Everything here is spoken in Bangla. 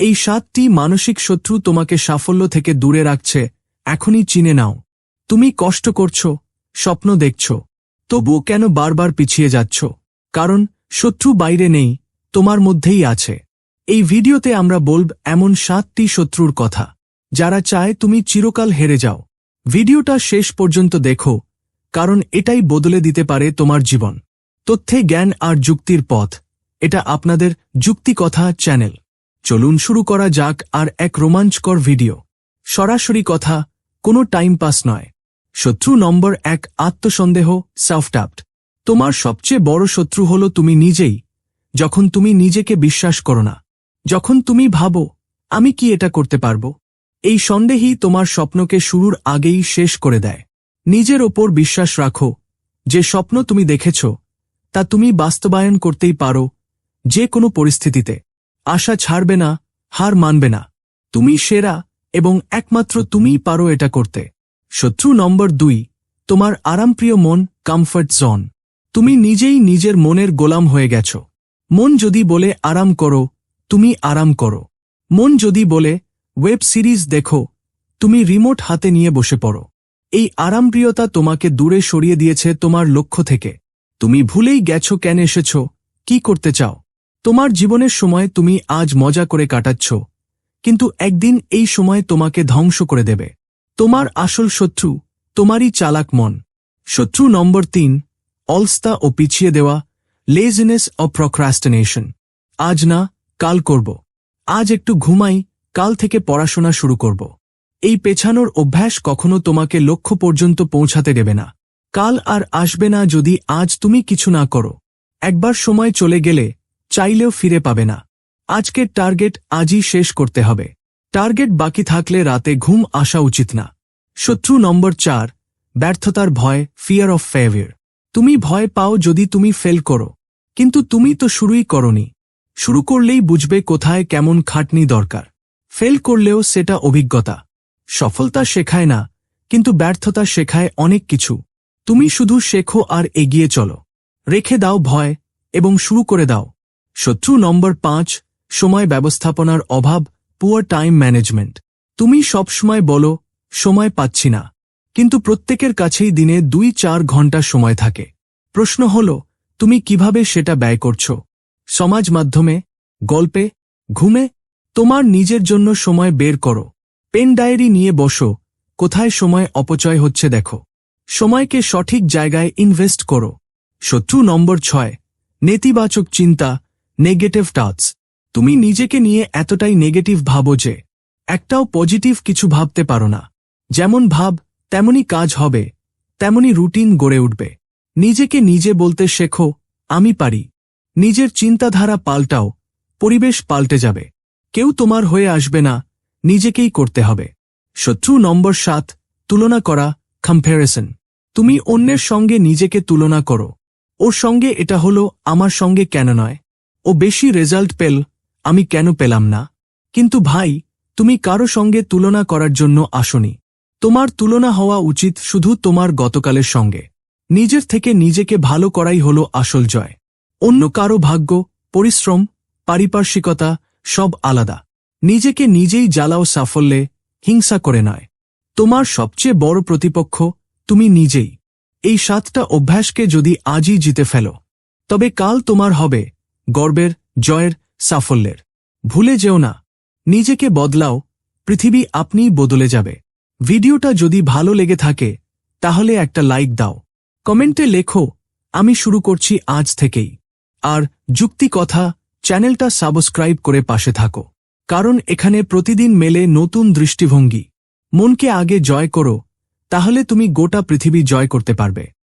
এই সাতটি মানসিক শত্রু তোমাকে সাফল্য থেকে দূরে রাখছে। এখনই চিনে নাও। তুমি কষ্ট করছ, স্বপ্ন দেখছ। তবুও কেন বারবার পিছিয়ে যাচ্ছ? কারণ শত্রু বাইরে নেই, তোমার মধ্যেই আছে। এই ভিডিওতে আমরা বলব এমন সাতটি শত্রুর কথা, যারা চায় তুমি চিরকাল হেরে যাও। ভিডিওটা শেষ পর্যন্ত দেখো, কারণ এটাই বদলে দিতে পারে তোমার জীবন। তথ্যে জ্ঞান আর যুক্তির পথ, এটা আপনাদের যুক্তি কথা চ্যানেল। চলুন শুরু করা যাক আর এক রোমাঞ্চকর ভিডিও। সরাসরি কথা, কোনো টাইম পাস নয়। শত্রু নম্বর এক, আত্মসন্দেহ সেলফটাপ্ট তোমার সবচেয়ে বড় শত্রু হল তুমি নিজেই। যখন তুমি নিজেকে বিশ্বাস করো না, যখন তুমি ভাবো, আমি কি এটা করতে পারব? এই সন্দেহই তোমার স্বপ্নকে শুরুর আগেই শেষ করে দেয়। নিজের ওপর বিশ্বাস রাখো, যে স্বপ্ন তুমি দেখেছ, তা তুমি বাস্তবায়ন করতেই পারো, যে কোনো পরিস্থিতিতে। আশা ছাড়বে না, হার মানবে না। তুমি সেরা এবং একমাত্র তুমিই পারো এটা করতে। শত্রু নম্বর দুই, তোমার আরামপ্রিয় মন কমফর্ট জোন তুমি নিজেই নিজের মনের গোলাম হয়ে গেছ। মন যদি বলে আরাম করো, তুমি আরাম করো। মন যদি বলে ওয়েব সিরিজ দেখো, তুমি রিমোট হাতে নিয়ে বসে পড়ো। এই আরামপ্রিয়তা তোমাকে দূরে সরিয়ে দিয়েছে তোমার লক্ষ্য থেকে। তুমি ভুলেই গেছো কেন এসেছ, কি করতে চাও? তোমার জীবনের সময় তুমি আজ মজা করে কাটাচ্ছ, কিন্তু একদিন এই সময় তোমাকে ধ্বংস করে দেবে। তোমার আসল শত্রু, তোমারই চালাক মন। শত্রু নম্বর তিন, অলস্তা ও পিছিয়ে দেওয়া লেজিনেস ও প্রক্রাস্টিনেশন আজ না, কাল করব। আজ একটু ঘুমাই, কাল থেকে পড়াশোনা শুরু করব। এই পেছানোর অভ্যাস কখনো তোমাকে লক্ষ্য পর্যন্ত পৌঁছাতে দেবে না। কাল আর আসবে না যদি আজ তুমি কিছু না করো। একবার সময় চলে গেলে চাইলেও ফিরে পাবে না। আজকের টার্গেট আজই শেষ করতে হবে। টার্গেট বাকি থাকলে রাতে ঘুম আসা উচিত না। শত্রু নম্বর চার, ব্যর্থতার ভয় ফিয়ার অফ ফেভিয়ার তুমি ভয় পাও যদি তুমি ফেল করো। কিন্তু তুমি তো শুরুই করনি। শুরু করলেই বুঝবে কোথায় কেমন খাটনি দরকার। ফেল করলেও সেটা অভিজ্ঞতা। সফলতা শেখায় না, কিন্তু ব্যর্থতা শেখায় অনেক কিছু। তুমি শুধু শেখো আর এগিয়ে চলো। রেখে দাও ভয় এবং শুরু করে দাও। শত্রু নম্বর পাঁচ, সময় ব্যবস্থাপনার অভাব পুয়ার টাইম ম্যানেজমেন্ট তুমি সবসময় বলো, সময় পাচ্ছি না। কিন্তু প্রত্যেকের কাছেই দিনে দুই চার ঘণ্টা সময় থাকে। প্রশ্ন হল, তুমি কীভাবে সেটা ব্যয় করছ? সমাজ মাধ্যমে, গল্পে, ঘুমে, তোমার নিজের জন্য সময় বের করো। পেন ডায়েরি নিয়ে বসো, কোথায় সময় অপচয় হচ্ছে দেখো। সময়কে সঠিক জায়গায় ইনভেস্ট করো। শত্রু নম্বর ছয়, নেতিবাচক চিন্তা নেগেটিভ টাচ তুমি নিজেকে নিয়ে এতটাই নেগেটিভ ভাবো যে, একটাও পজিটিভ কিছু ভাবতে পারো না। যেমন ভাব তেমনি কাজ হবে তেমনি রুটিন গড়ে উঠবে। নিজেকে নিজে বলতে শেখো, আমি পারি। নিজের চিন্তাধারা পাল্টাও, পরিবেশ পাল্টে যাবে। কেউ তোমার হয়ে আসবে না, নিজেকেই করতে হবে। শত্রু নম্বর সাত, তুলনা করা কম্প্যারিসন তুমি অন্যের সঙ্গে নিজেকে তুলনা করো। ওর সঙ্গে এটা হলো, আমার সঙ্গে কেন নয়? ও বেশি রেজাল্ট পেল, আমি কেন পেলাম না? কিন্তু ভাই, তুমি কারও সঙ্গে তুলনা করার জন্য আসনি। তোমার তুলনা হওয়া উচিত শুধু তোমার গতকালের সঙ্গে। নিজের থেকে নিজেকে ভালো করাই হল আসল জয়। অন্য কারও ভাগ্য, পরিশ্রম, পারিপার্শ্বিকতা সব আলাদা। নিজেকে নিজেই জ্বালাও সাফল্যে, হিংসা করে নয়। তোমার সবচেয়ে বড় প্রতিপক্ষ তুমি নিজেই। এই সাতটা অভ্যাসকে যদি আজই জিতে ফেলো, তবে কাল তোমার হবে। গর্বের, জয়ের, সাফল্যের। ভুলে যেও না। নিজেকে বদলাও। পৃথিবী আপনিই বদলে যাবে। ভিডিওটা যদি ভালো লেগে থাকে, তাহলে একটা লাইক দাও। কমেন্টে লেখো, আমি শুরু করছি আজ থেকেই। আর যুক্তি কথা, চ্যানেলটা সাবস্ক্রাইব করে পাশে থাকো। কারণ এখানে প্রতিদিন মেলে নতুন দৃষ্টিভঙ্গি। মনকে আগে জয় করো, তাহলে তুমি গোটা পৃথিবী জয় করতে পারবে।